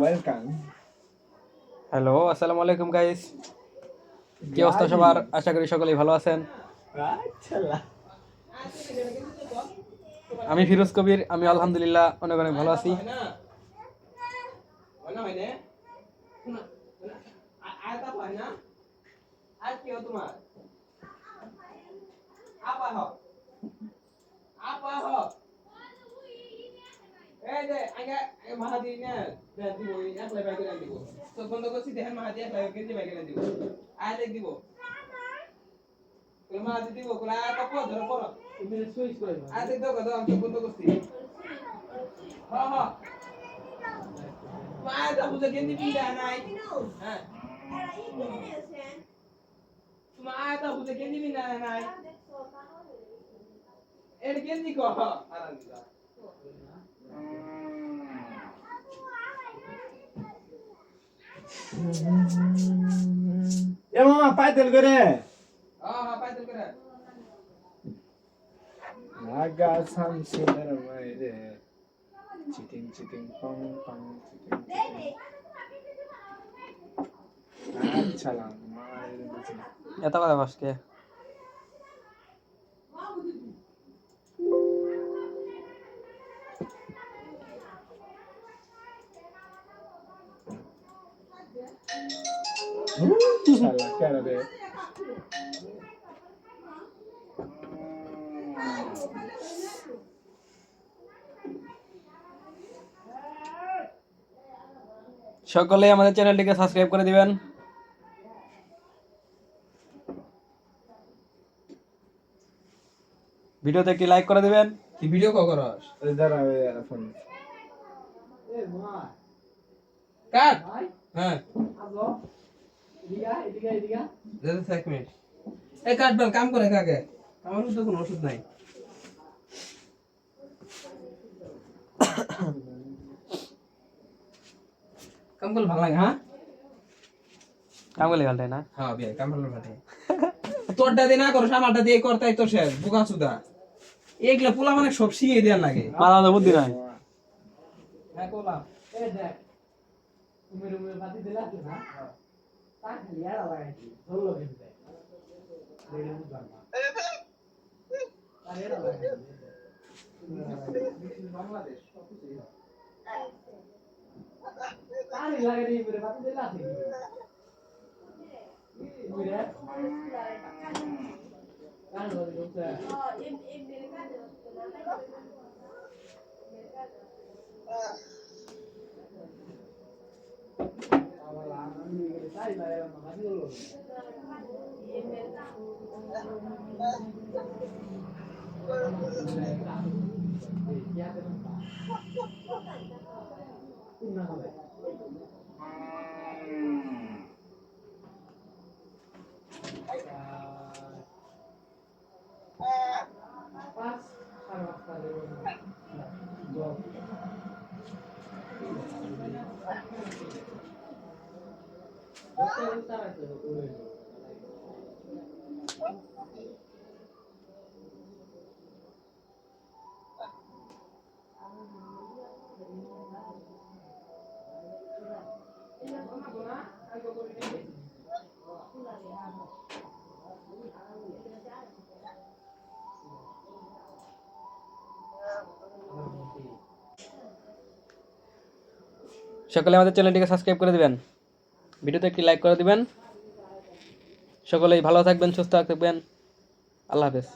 Welcome hello আসসালামু আলাইকুম guys কি অবস্থা সবার? আশা করি সকলেই ভালো আছেন। আমি ফিরোজ কবির আমি আলহামদুলিল্লাহ অনেক অনেক ভালো আছি। এই আগে মাহাদি না দিব দিব। তো বন্ধ করছি দেখেন মাহাদি এক লাই কেজি বাইকে দিব। আয় দেখ দিব। কোলা মাহাদি দিব কোলা আয় কাপড় ধরে তুমি সুইচ করে আয় দেখ বন্ধ করছি। হ্যাঁ হ্যাঁ মায় দা বুঝে গেন্দি পিলা নাই? হ্যাঁ। বুঝে গেন্দি পিলা নাই? এর গেন্দি কহ আরাম দিলা এ মামা পাইতেল করে। আগা সামসিলের মাইরে। চিটিং চিটিং, পং পং, চিটিং আচ্ছা লাম মাইরে এত কথা বাসকে শালা কেন রে সকলেই আমাদের চ্যানেলটিকে সাবস্ক্রাইব করে দিবেন। ভিডিওতে একটি লাইক করে দিবেন। কি ভিডিও কল করস ওই দাঁড়া ফোন কাট! হ্যাঁ। দাদা এক মিনিট। এই কাট কাম করে কাকে? আমার তো কোনো ওষুধ নাই। কাম করলে ভালো লাগে হ্যাঁ? কাম করলে গালটাই না? হ্যাঁ বিয়ে কাম করলে ভালো তোরটা দিয়ে না করো আমারটা দিয়ে করতাই তো শেষ বোকা সুদা এগুলা পোলা মানে সব শিখিয়ে দেওয়ার লাগে। মাথা তো বুদ্ধি নাই। হ্যাঁ কোলা। এই দেখ তুমি রুমে বাতি দিলা না? তা খালি এড়া লাগাইছি ধরলো কিন্তু রেডি বুঝলাম না আর এড়া লাগাইছি বাংলাদেশ সব কিছু লাগে নি মেরে বাতি মেরে কান বাতি করতে তাই লাগে বাতি দিলো সকলে আমাদের চ্যানেলটিকে সাবস্ক্রাইব করে দিবেন। ভিডিওতে একটি লাইক করে দিবেন। সকলেই ভালো থাকবেন সুস্থ থাকবেন। আল্লাহ হাফেজ।